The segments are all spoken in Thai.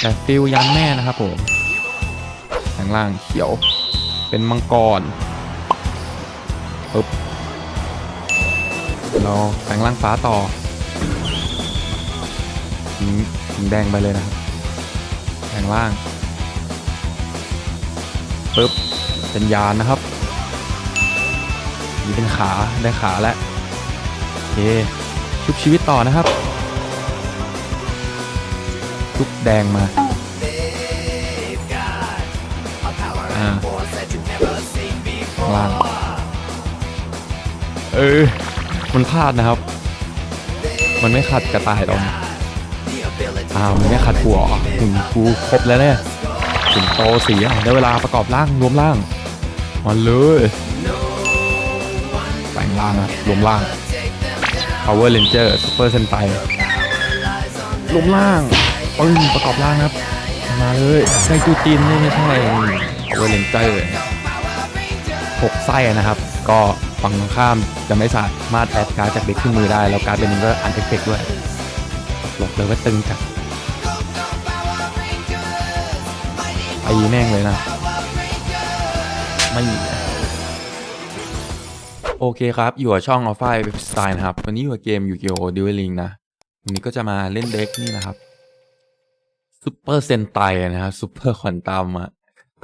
แต่ฟิลยันแม่นะครับผมข้างล่างเขียว เป็นมังกรปึ๊บเราแปลงร่างฟ้าต่อถึงแดงไปเลยนะครับแปลงร่างปึ๊บเป็นยานนะครับนี่เป็นขาได้ขาแล้วโอเคชุบชีวิตต่อนะครับ ชุบแดงมาอ่าข้างล่างเออ มันพลาดนะครับ มันไม่ขัดกระต่ายตรงอ้าวมันไม่ขัดหัวหุ่นกูครบแล้วเนี่ยถึงโตสีอะได้เวลาประกอบร่างรวมร่างมาเลยแปลงร่างอะรวมร่าง Power Ranger Super Sentai รวมร่าง ปึ้งประกอบร่างครับ มาเลยไส้จูจินนี่ไม่ใช่ Power Ranger หกไส้นะครับ ก็ฝั่งตรงข้ามจะไม่สามารถแอดการ์ดจากเด็กขึ้นมือได้ แล้วการ์ดเป็นนี้ก็อันเอฟเฟกด้วยบอกเลยว่าตึงจัดไอ้แม่งเลยนะ ไม่มีโอเคครับ อยู่กับช่อง a l p h a เว็บสไตล์นะครับ วันนี้อยู่กับเกมยูกิโอดิวลิงนะ วันนี้ก็จะมาเล่นเด็กนี่นะครับ ซูเปอร์เซนไตนะครับซูเปอร์ควอนตัมอะ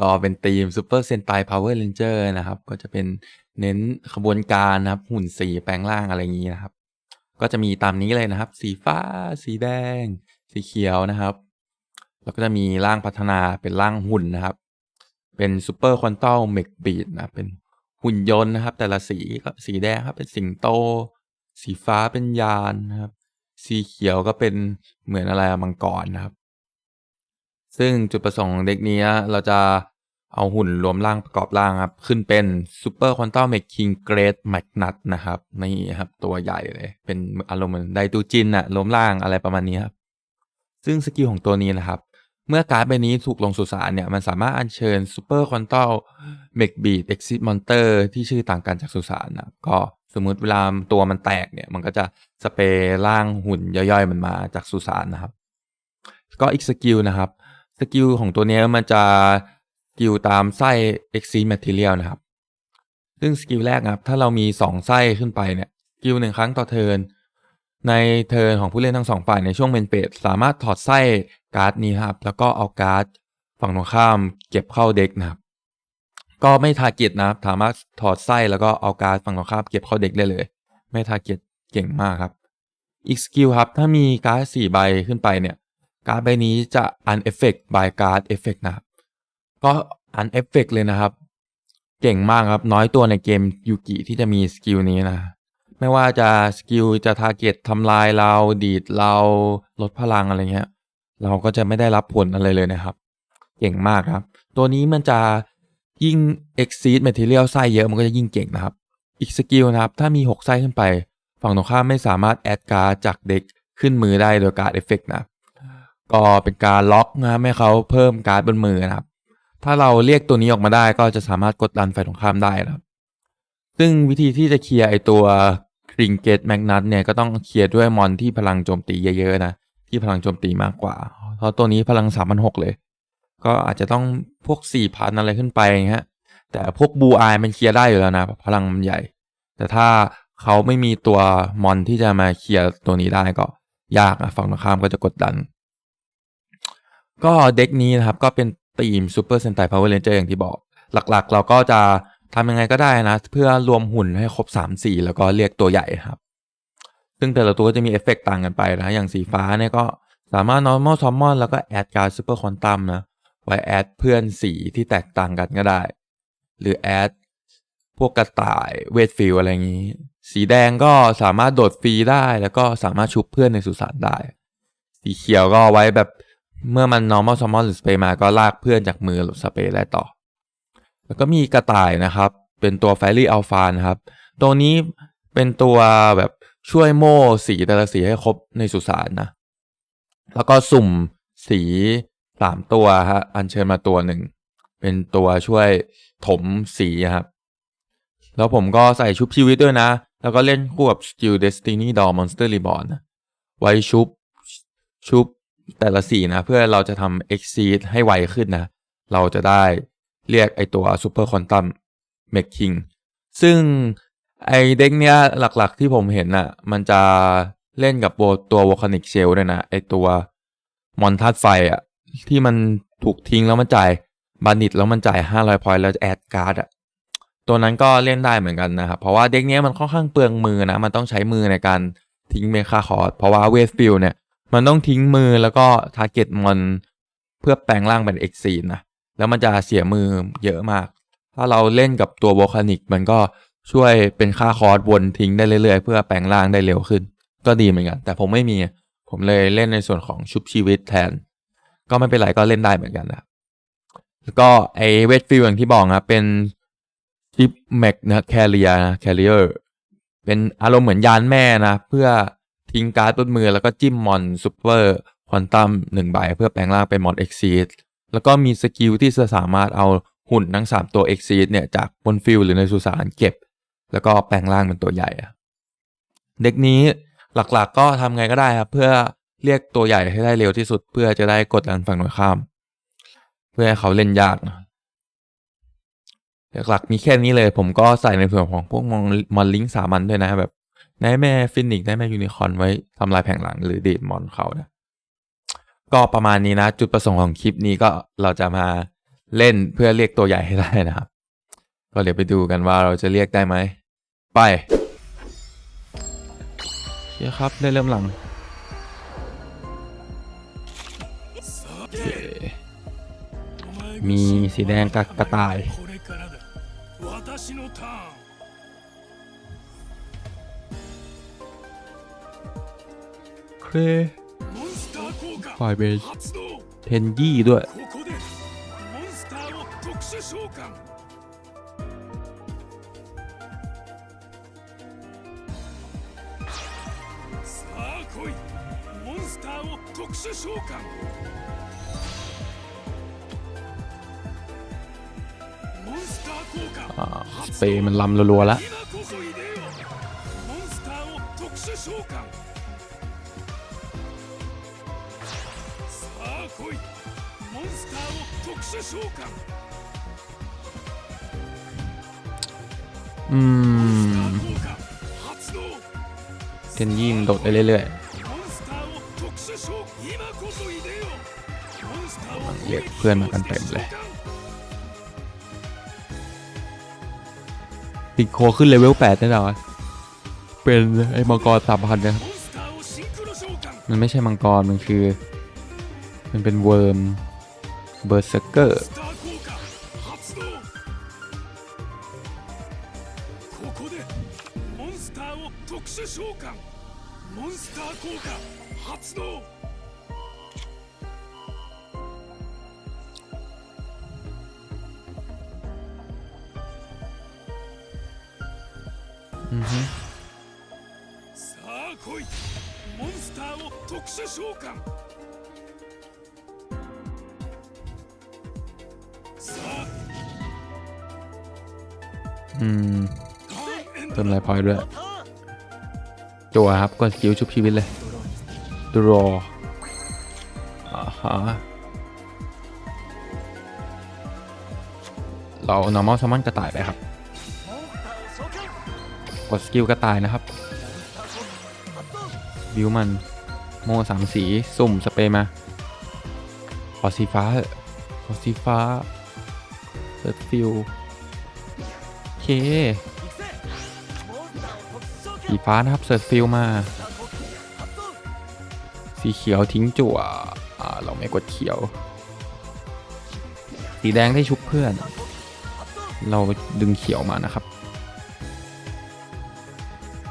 ก็เป็นทีม Super Sentai Power Ranger นเจอร์นะครับ ก็จะเป็นเน้นขบวนการนะครับ หุ่นสีแปลงร่างอะไรอย่างนี้นะครับ ก็จะมีตามนี้เลยนะครับ สีฟ้า สีแดง สีเขียวนะครับ แล้วก็จะมีร่างพัฒนาเป็นร่างหุ่นนะครับ เป็น Super Quantum Mech Beat นะเป็นหุ่นยนต์นะครับ แต่ละสีก็สีแดงครับเป็นสิงโต สีฟ้าเป็นยานนะครับ สีเขียวก็เป็นเหมือนอะไรมังกรนะครับ ซึ่งจุดประสงค์ของเด็กนี้เราจะเอาหุ่นรวมร่างประกอบร่างครับ ขึ้นเป็น Super Quantum Mech King Great Magnus นะครับนี่ครับ ตัวใหญ่เลย เป็นอารมณ์เหมือนไดตูจินอะรวมร่างอะไรประมาณนี้ครับ ซึ่งสกิลของตัวนี้นะครับ เมื่อการ์ดใบนี้ถูกลงสุสานเนี่ย มันสามารถอัญเชิญ Super Quantum Mech Beat Exit Monster ที่ชื่อต่างกันจากสุสานนะก็สมมุติเวลาตัวมันแตกเนี่ย มันก็จะสเปรร่างหุ่นย่อยๆมันมาจากสุสานนะครับ ก็อีกสกิลนะครับ สกิลของตัวนี้มันจะสกิลตามไส้ Exit Material นะครับ ซึ่งสกิลแรกนะครับ ถ้าเรามี 2 ไส้ขึ้นไปเนี่ยสกิลหนึ่งครั้งต่อเทิร์นในเทิร์นของผู้เล่นทั้งสองฝ่ายในช่วงเมนเฟสสามารถถอดไส้การ์ดนี้ครับ แล้วก็เอาการ์ดฝั่งตรงข้ามเก็บเข้าเด็กนะครับ ก็ไม่ทาร์เก็ตนะครับสามารถถอดไส้แล้วก็เอาการ์ดฝั่งตรงข้ามเก็บเข้าเด็กได้เลย ไม่ทาร์เก็ตเก่งมากครับ อีกสกิลครับ ถ้ามีการ์ดสี่ใบขึ้นไปเนี่ย การ์ดใบนี้จะ uneffect by card effect นะครับ ก็ uneffect เลยนะครับ เก่งมากครับ น้อยตัวในเกมยูกิที่จะมีสกิลนี้นะ ไม่ว่าจะสกิลจะ target ทำลายเราดีดเราลดพลังอะไรเงี้ย เราก็จะไม่ได้รับผลอะไรเลยนะครับ เก่งมากครับ ตัวนี้มันจะยิ่ง exceed material ไส้เยอะมันก็จะยิ่งเก่งนะครับ อีกสกิลนะครับ ถ้ามี 6 ไส้ขึ้นไป ฝั่งตรงข้ามไม่สามารถแอดการ์ดจากเด็กขึ้นมือได้โดยการเอฟเฟกนะครับ ก็เป็นการล็อกนะให้เขาเพิ่มการ์ดบนมือนะครับ ถ้าเราเรียกตัวนี้ออกมาได้ก็จะสามารถกดดันฝ่ายตรงข้ามได้นะครับ ซึ่งวิธีที่จะเคลียร์ไอตัวคริงเกตแมกนัตเนี่ยก็ต้องเคลียร์ด้วยมอนที่พลังโจมตีเยอะๆนะที่พลังโจมตีมากกว่า เพราะตัวนี้พลังสามพันหกเลย ก็อาจจะต้องพวกสี่พันอะไรขึ้นไปอย่างเงี้ยแต่พวกบูอายมันเคลียร์ได้อยู่แล้วนะ พลังมันใหญ่ แต่ถ้าเขาไม่มีตัวมอนที่จะมาเคลียร์ตัวนี้ได้ก็ยากอะฝั่งตรงข้ามก็จะกดดัน ก็เด็กนี้นะครับ ก็เป็นทีม Super Sentai Power Ranger อร์อย่างที่บอก หลักๆ เราก็จะทำยังไงก็ได้นะ เพื่อรวมหุ่นให้ครบ 3 สี แล้วก็เรียกตัวใหญ่ครับ ซึ่งแต่ละตัวก็จะมีเอฟเฟกต์ต่างกันไปนะ อย่างสีฟ้าเนี่ยก็สามารถ normal summon แล้วก็แอดการ์ด Super Quantum นะ ไว้แอดเพื่อนสีที่แตกต่างกันก็ได้ หรือแอดพวกกระต่ายเวทฟิลอะไรอย่างนี้ สีแดงก็สามารถโดดฟรีได้ แล้วก็สามารถชุบเพื่อนในสุสานได้ สีเขียวก็ไว้แบบ เมื่อมัน normal summon หรือ spray มาก็ลากเพื่อนจากมือสเปรย์ได้ต่อ แล้วก็มีกระต่ายนะครับ เป็นตัว Fairy Alpha นะครับ ตัวนี้เป็นตัวแบบช่วยโม่สีแต่ละสีให้ครบในสุสานนะ แล้วก็สุ่มสีสามตัวฮะอัญเชิญมาตัวหนึ่ง เป็นตัวช่วยถมสีครับ แล้วผมก็ใส่ชุบชีวิตด้วยนะ แล้วก็เล่นคู่กับ Skill Destiny Doll Monster Reborn ไว้ชุบชุบ แต่ละสีนะเพื่อเราจะทำ exceed ให้ไวขึ้นนะ เราจะได้เรียกไอตัว super quantum m a k i n g ซึ่งไอเด็กเนี้ยหลักๆที่ผมเห็นน่ะมันจะเล่นกับตัว volcanic shell ด้วยนะไอตัวมอนทัดไฟอะที่มันถูกทิ้งแล้วมันจ่ายบานิตแล้วมันจ่าย 500 พอยต์แล้วแอดการ์ดอะตัวนั้นก็เล่นได้เหมือนกันนะครับ เพราะว่าเด็กเนี้ยมันค่อนข้างเปลืองมือนะ มันต้องใช้มือในการทิ้งเมคาคอร์ดเพราะว่าเวสฟิลเนี่ย มันต้องทิ้งมือแล้วก็ทาร์เก็ตมันเพื่อแปลงร่างเป็นเอ็กซีนนะ แล้วมันจะเสียมือเยอะมาก ถ้าเราเล่นกับตัวโวคานิกมันก็ช่วยเป็นค่าคอร์สวนทิ้งได้เรื่อยๆ เพื่อแปลงร่างได้เร็วขึ้น ก็ดีเหมือนกัน แต่ผมไม่มี ผมเลยเล่นในส่วนของชุบชีวิตแทน ก็ไม่เป็นไรก็เล่นได้เหมือนกันนะแล้วก็ไอเวทฟิลอย่างที่บอกนะเป็นชิปแม็กนะแคเรียนะแคเรียร์เป็นอารมณ์เหมือนยานแม่นะ เพื่อ ทิ้งการ์ดบนมือแล้วก็จิ้มมอนซูเปอร์ควอนตัมหนึ่งใบเพื่อแปลงร่างเป็นมอนเอ็กซีดแล้วก็มีสกิลที่จะสามารถเอาหุ่นทั้งสามตัวเอ็กซีดเนี่ยจากบนฟิลหรือในสุสานเก็บ แล้วก็แปลงร่างเป็นตัวใหญ่เด็กนี้หลักๆก็ทำไงก็ได้ครับเพื่อเรียกตัวใหญ่ให้ได้เร็วที่สุด เพื่อจะได้กดดันฝั่งตรงข้าม เพื่อให้เขาเล่นยากนะหลักๆมีแค่นี้เลยผมก็ใส่ในส่วนของพวกมอนมอนลิงสามัญด้วยนะแบบ ได้แม่ฟินิกได้แม่ยูนิคอนไว้ทำลายแผงหลังหรือเดดมอนเขานะก็ประมาณนี้นะ จุดประสงค์ของคลิปนี้ก็เราจะมาเล่นเพื่อเรียกตัวใหญ่ให้ได้นะครับ ก็เดี๋ยวไปดูกันว่าเราจะเรียกได้ไหม ไปเชียครับ ได้เริ่มหลังมีสีแดงกับกระต่าย เคปล่อยไปเทนยี่ด้วยอ่าสเปย์มันลำรัวๆแล้ว เทนยิ่งโดดไปเรื่อยๆเรียกเพื่อนมากันเต็มเลยติดโคขึ้นเลเวล8แน่หรอเป็นไอ้มังกรสามพันนะครับ มันไม่ใช่มังกร มันคือ มันเป็นเวิร์ม เบอร์เซอร์เกอร์ืมต้นไรพลอยด้วย ตัวครับก็สกิลชุบชีวิตเลยดูรออ่าฮะเรา normal summon กระต่ายไปครับ กดสกิลกระต่ายนะครับ บิวมันโม่สามสี สุ่ม สเปย์มา ขอสีฟ้า ขอสีฟ้าเปิดฟิล เคสีฟ้านะครับเซิร์ฟฟิลมา สีเขียวทิ้งจั่วเราไม่กดเขียว สีแดงได้ชุบเพื่อน เราดึงเขียวมานะครับ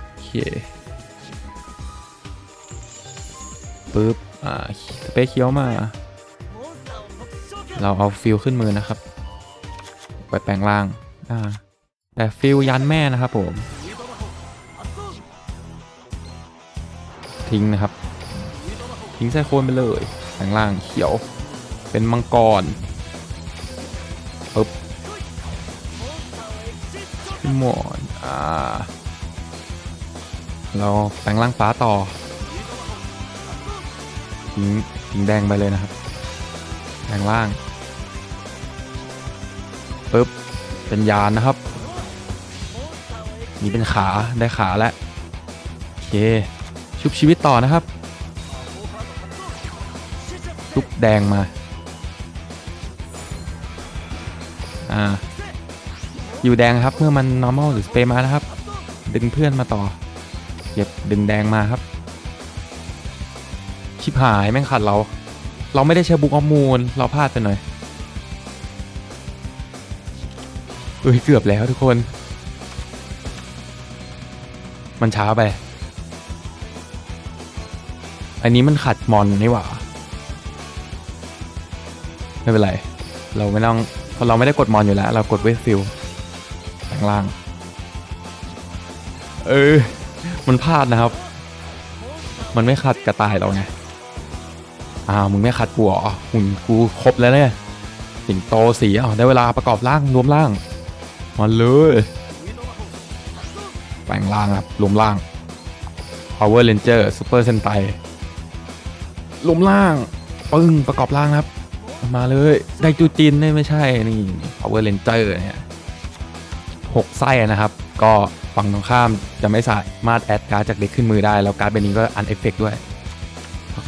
โอเคปึ๊บอ่าสเปซเขียวมา เราเอาฟิลขึ้นมือนะครับ ไปแปลงร่างอ่า แต่ฟิลยันแม่นะครับผม ทิ้งนะครับ ทิ้งไซโคนไปเลยแปลงร่างเขียว เป็นมังกรปึ๊บขึ้นหมอนอ่าเราแปลงร่างฟ้าต่อ ทิ้งทิ้งแดงไปเลยนะครับแดงล่างปึ๊บเป็นยานนะครับ นี่เป็นขาได้ขาแล้วโอเคชุบชีวิตต่อนะครับชุบแดงมาอ่าอยู่แดงครับเมื่อมัน normal หรือ spray มานะครับ ดึงเพื่อนมาต่อเก็บดึงแดงมาครับ ชิบหายแม่งขัดเรา เราไม่ได้ใช้บุกอมมูล เราพลาดไปหน่อยเอ้ยเกือบแล้วทุกคน มันช้าไป อันนี้มันขัดมอนนี่หว่า ไม่เป็นไร เราไม่ต้องเพราะเราไม่ได้กดมอนอยู่แล้ว เรากดเวทฟิลแปลงล่าง เออ มันพลาดนะครับ มันไม่ขัดกระต่ายเราไงอ้าวมึงไม่ขัดกูเหรอหุ่นกูครบแล้วเนี่ยสิงโตสีอ้าวได้เวลาประกอบร่างรวมร่าง มาเลย แปลงร่างครับรวมร่าง Power Ranger Super Sentai รวมร่างปึ้งประกอบร่างครับ มาเลยไดจูจินเนี่ยไม่ใช่นี่ Power Ranger เนี่ยหกไส้นะครับ ก็ฝั่งตรงข้ามจะไม่สามารถแอดการ์ดจากเด็กขึ้นมือได้ แล้วการ์ดใบนี้ก็อันเอฟเฟกด้วย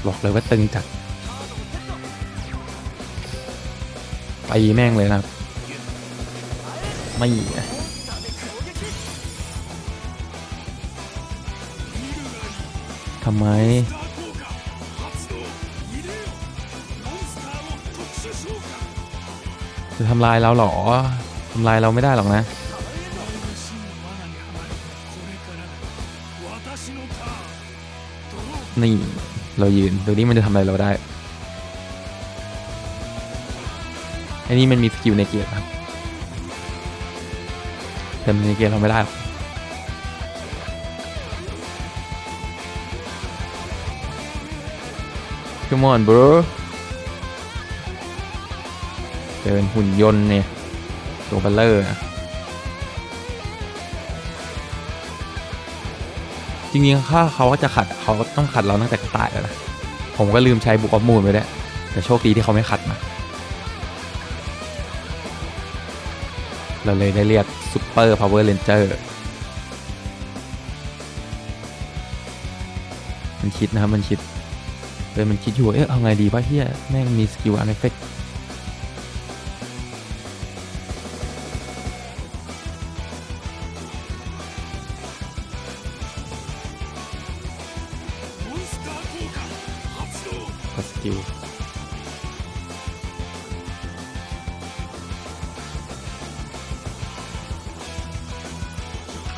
บอกเลยว่าตึงจัดไปแม่งเลยนะครับ ไม่ ทำไม จะทำลายเราหรอทำลายเราไม่ได้หรอกนะ นี่ เรายืนตัวนี้มันจะทำอะไรเราได้อันนี้มันมีสกิลในเกียร์ครับแต่ในเกียร์เราไม่ได้หรอก Come on bro เดินหุ่นยนต์เนี่ย ตัวเบลเลอร์จริงๆถ้าเขาจะขัดเขาต้องขัดเราตั้งแต่ตายแล้วนะ ผมก็ลืมใช้บุกออฟมูลไปด้วยแต่โชคดีที่เขาไม่ขัดมาเราเลยได้เรียกซูเปอร์พาวเวอร์เรนเจอร์มันคิดนะครับมันคิด ออมันคิดอยู่ เอ๊ะเอาไงดีวะเฮียแม่งมีสกิลอันเอฟกสกิล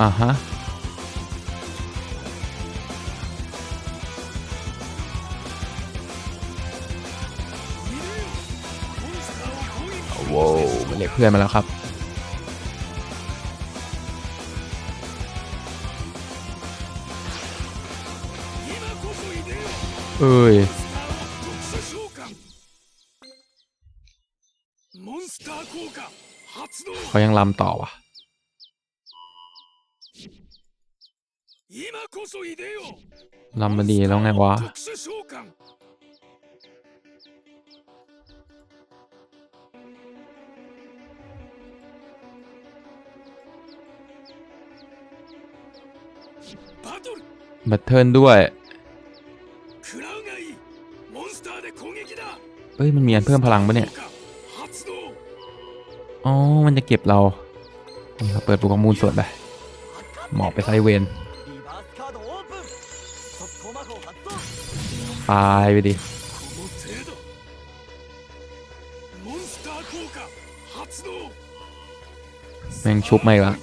อ่าฮะ ว้ามันเรียกเพื่อนมาแล้วครับ เอ้ยเขายังลำต่อวะลำมาดีแล้วไงวะ บัตเทิลด้วยเฮ้ยมันมีอันเพิ่มพลังปะเนี่ย อ๋อ มันจะเก็บเรามเราเปิดปุกมูลส่วนไป หมอบไปไซเวนตายไปดิ แม่งชุบไม่ละ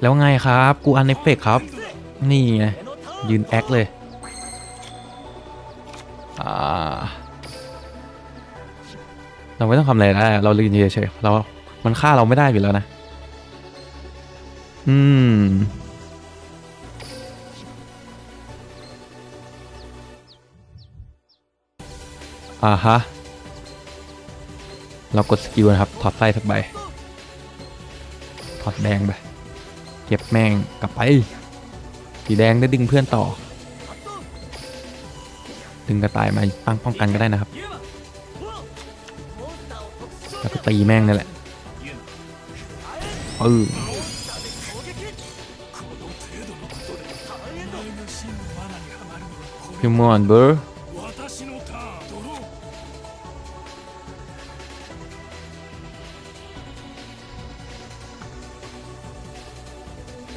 แล้วไงครับ กูอันเอฟเฟกครับ นี่ไง ยืนแอคเลยเราไม่ต้องทำอะไรได้เราลืนเฉยๆเรา มันฆ่าเราไม่ได้อยู่แล้วนะ อืมอ่าฮะ เรากดสกิลนะครับ ถอดไส้สักใบ ถอดแดงไป เก็บแมงกลับไปสีแดงได้ดึงเพื่อนต่อ ดึงกระต่ายมาตั้งป้องกันก็ได้นะครับแล้วก็ตีแมงนี่แหละเออพิมอนเบอร์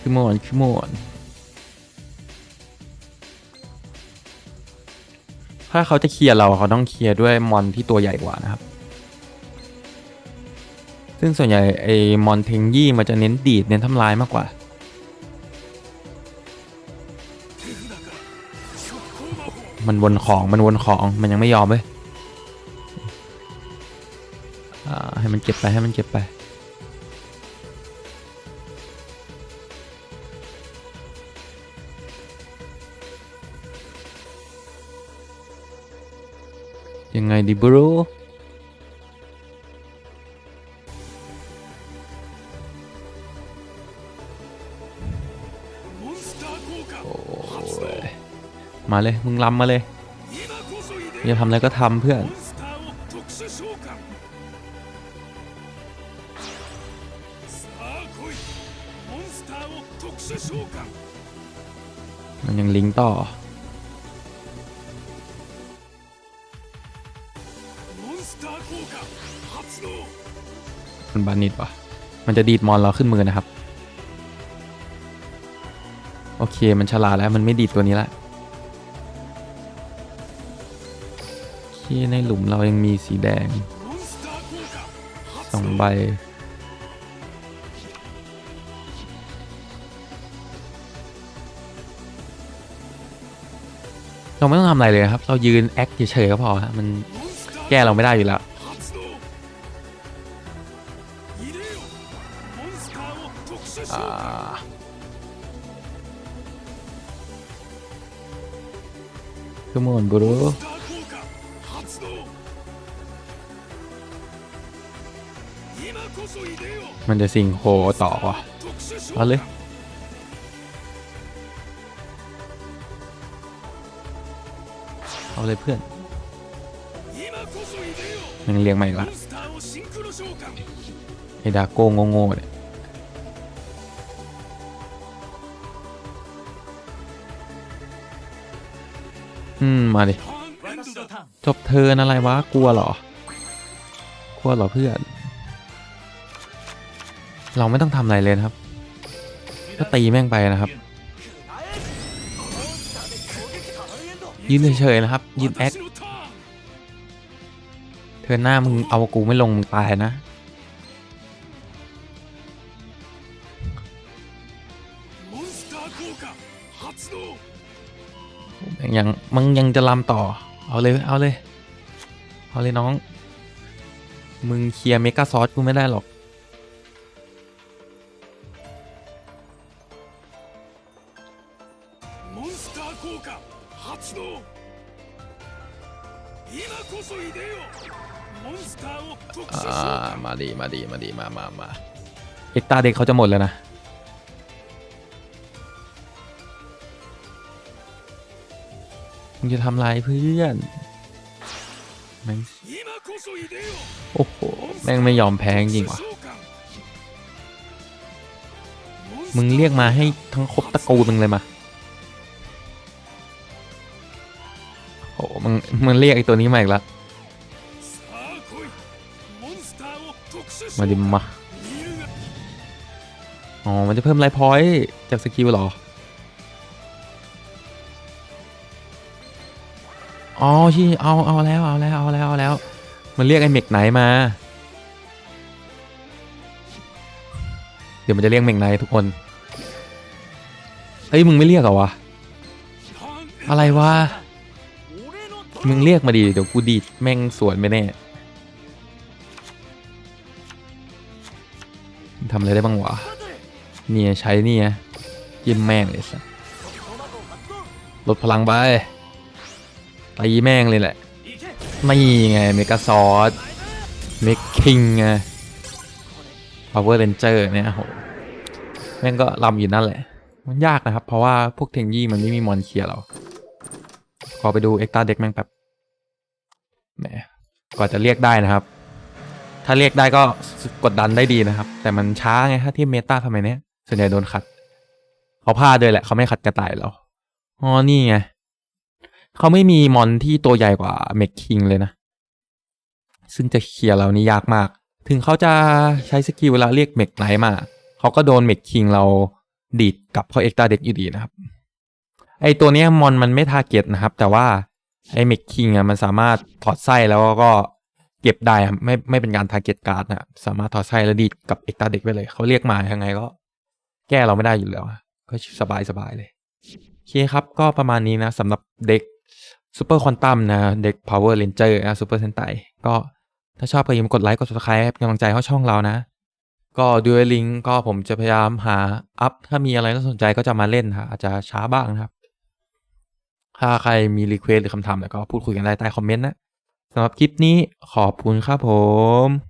Come on, come on. ถ้าเขาจะเคลียร์เราเขาต้องเคลียร์ด้วยมอนที่ตัวใหญ่กว่านะครับ ซึ่งส่วนใหญ่ไอ้มอนเทงยี่มันจะเน้นดีดเน้นทำลายมากกว่า มันวนของมันวนของมันยังไม่ยอมเลยให้มันเก็บไปให้มันเก็บไป ยังไงดีบรูมาเลย มึงลำมาเลยอย่ทำอะไรก็ทำเพื่อนมันยังลิงต่อ คุบานิดวะมันจะดีดมอนเราขึ้นมือนะครับ โอเคมันฉลาดแล้วมันไม่ดีดตัวนี้ละที่ในหลุมเรายังมีสีแดงสองใบ เราไม่ต้องทำอะไรเลยครับ เรายืนแอคเฉยๆก็พอฮะมันแก้เราไม่ได้อยู่แล้ว อ่าคือมอนบรูมันจะสิงโคต่อวะเอาเลยเอาเลยเพื่อนมันเรียงใหม่ละไอดาโก้โง่ๆเลย อืม มาดิ จบเทอนอะไรวะ กลัวหรอ กลัวหรอเพื่อน เราไม่ต้องทำอะไรเลยนะครับ ก็ตีแม่งไปนะครับ ยืนเฉยๆนะครับ ยืนแอคเธอหน้ามึงเอากูไม่ลงมึงตายนะ ยังมึงยังจะลำต่อ เอาเลย เอาเลย เอาเลยน้อง มึงเคลียร์เมกาซอสกูไม่ได้หรอก モンスター効果発動今こそ入れよモンスターを特殊召 อ่า 喚 มาดี มาดี มาดี มามามาเอ็กตาเด็กเขาจะหมดแล้วนะ มึงจะทำลายเพื่อนแม่งโอ้โห แม่งไม่ยอมแพ้จริงวะมึงเรียกมาให้ทั้งครบตะกูมึงเลยมาโอ้มึงมึงเรียกไอตัวนี้มาอีกแล้วมาดิมา อ๋อ มันจะเพิ่มไลฟ์พอยต์จากสกิลหรอ อ๋อชี่เอาเอาแล้วเอาแล้วเอาแล้วเอาแล้ว มันเรียกไอ้เมกไนมา เดี๋ยวมันจะเรียกเมกไนทุกคนเฮ้ยมึงไม่เรียกเหรอวะอะไรวะมึงเรียกมาดีเดี๋ยวกูดีดแม่งสวนไม่แน่ทำอะไรได้บ้างวะเนี่ยใช้เนี่ยเยี่ยมแม่งเลยสัสลดพลังไป ตีแม่งเลยแหละいけนี่ไงเมกาซอสเมกคิงไง Power Ranger เจอร์เนี่ยโหแม่งก็ลำอยู่นั่นแหละ มันยากนะครับ เพราะว่าพวกเทงยี่มันไม่มีมอนเคลียร์เรา ขอไปดูเอ็กตาเด็กแม่งแบบแหมกว่าจะเรียกได้นะครับ ถ้าเรียกได้ก็กดดันได้ดีนะครับ แต่มันช้าไงถ้าที่เมตาทำไมเนี้ยส่วนใหญ่โดนขัด เขาพลาดด้วยแหละ เขาไม่ขัดกระต่ายเราอ๋อนี่ไง เขาไม่มีมอนที่ตัวใหญ่กว่าเมกคิงเลยนะ ซึ่งจะเคลียร์เรานี่ยากมาก ถึงเขาจะใช้สกิลเวลาเรียกเมกไนมา เขาก็โดนเมกคิงเราดีดกลับเขาเอ็กตาเด็กอยู่ดีนะครับ ไอตัวเนี้ยมอนมันไม่ทาเก็ตนะครับ แต่ว่าไอเมกคิงอะมันสามารถถอดไส้แล้วก็เก็บได้ครับไม่ไม่เป็นการทาร์เก็ตการ์ดนะสามารถถอดไส้แล้วดีดกับเอ็กตาเด็กไปเลย เขาเรียกมายังไงก็ แก้เราไม่ได้อยู่แล้ว ก็สบายสบายเลย โอเคครับก็ประมาณนี้นะสำหรับเด็ก ซูเปอร์ควอนตัมนะเด็กพาวเวอร์เลนเจอร์นะซูเปอร์เซนไตก็ถ้าชอบก็อย่าลืมกดไลค์กด subscribe กำลังใจเข้าช่องเรานะ ก็ดูลิงก็ผมจะพยายามหาอัพ ถ้ามีอะไรน่าสนใจก็จะมาเล่นนะอาจจะช้าบ้างนะครับ ถ้าใครมีรีเควสหรือคำถามแล้วก็พูดคุยกันได้ใต้คอมเมนต์นะสำหรับคลิปนี้ขอบคุณครับผม